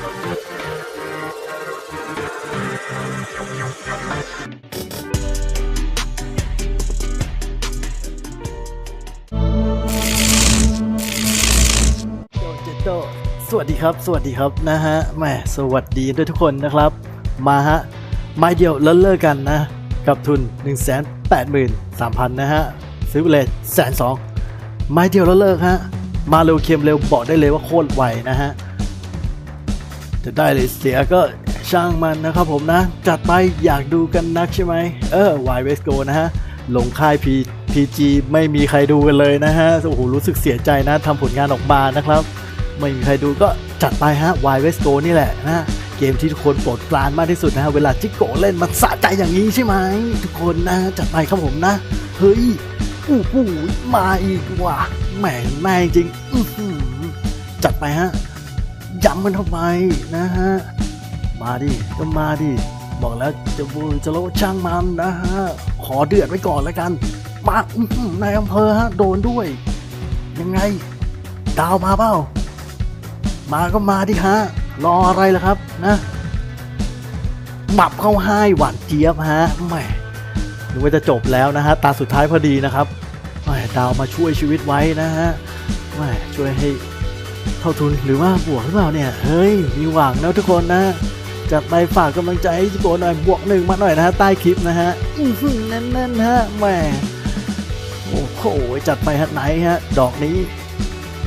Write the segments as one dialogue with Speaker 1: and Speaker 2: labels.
Speaker 1: โจเจโตสวัสดีครับ สวัสดีครับนะฮะแหมสวัสดีด้วยทุกคนนะครับ มาฮะไม้เดียวแล้วเลิกกันนะ กับทุน 1 8 3 0 0 0 นะฮะ ซื้อไปเลยแสนสองไม้เดียวแล้วเลิกฮะ มาเร็วเค็มเร็วบอกได้เลยว่าโคตรไวนะฮะ จะได้หรือเสียก็ช่างมันนะครับผมนะ จัดไปอยากดูกันนักใช่ไหมเออ Y West Go นะฮะ ลงค่าย P PG ไม่มีใครดูกันเลยนะฮะโอ้โหรู้สึกเสียใจนะทำผลงานออกมานะครับ ไม่มีใครดูก็จัดไปฮะ Y West Go นี่แหละนะเกมที่ทุกคนโปรดปรานมากที่สุดนะฮะเวลาจิกโกเล่นมันสะใจอย่างนี้ใช่ไหมทุกคนนะจัดไปครับผมนะเฮ้ยอู้หูมาอีกว่ะแหม่แม่จริงจัดไปฮะ ย้ำมันเข้าไปนะฮะ มาดิ ก็มาดิ บอกแล้วจะบูจะโลช่างมันนะฮะ ขอเดือดไว้ก่อนแล้วกันมาอืนายอำเภอฮะ โดนด้วย ยังไง ดาวมาเปล่า มาก็มาดิฮะ รออะไรล่ะครับนะหมับเข้าให้หวานเจี๊ยบฮะแหมนึกว่าจะจบแล้วนะฮะ ตาสุดท้ายพอดีนะครับแหมดาวมาช่วยชีวิตไว้นะฮะแหมช่วยให้ เท่าทุนหรือว่าบวกหรือเปล่าเนี่ย เฮ้ย มีหวังนะทุกคนนะ จัดไปฝากกำลังใจให้จิโกหน่อยบวกหนึ่งมาหน่อยนะฮะใต้คลิปนะฮะอื้อหือแน่นฮะแหมโอ้โหจัดไปฮะไหนฮะ ดอกนี้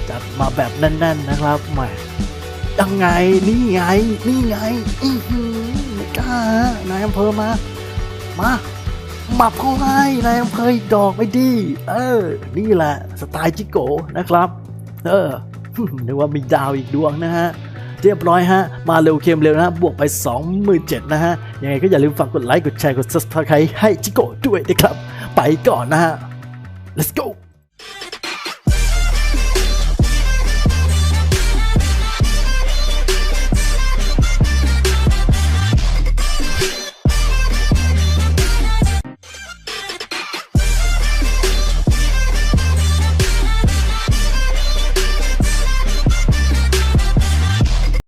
Speaker 1: จัดมาแบบแน่น ๆ นะครับแหมยังไงนี่ไงนี่ไงอื้อหือไม่กล้าฮะนายอำเภอมา มาหมับเข้าให้นายอำเภอดอกไปดิเออ นี่แหละสไตล์จิโกะนะครับ เออ นึกว่ามีดาวอีกดวงนะฮะเรียบร้อยฮะ มาเร็วเค็มเร็วนะฮะบวกไป 27,000นะฮะ ยังไงก็อย่าลืมฝากกดไลค์ กดแชร์ กด subscribe ให้จิโก้ด้วยนะครับ ไปก่อนนะฮะ let's go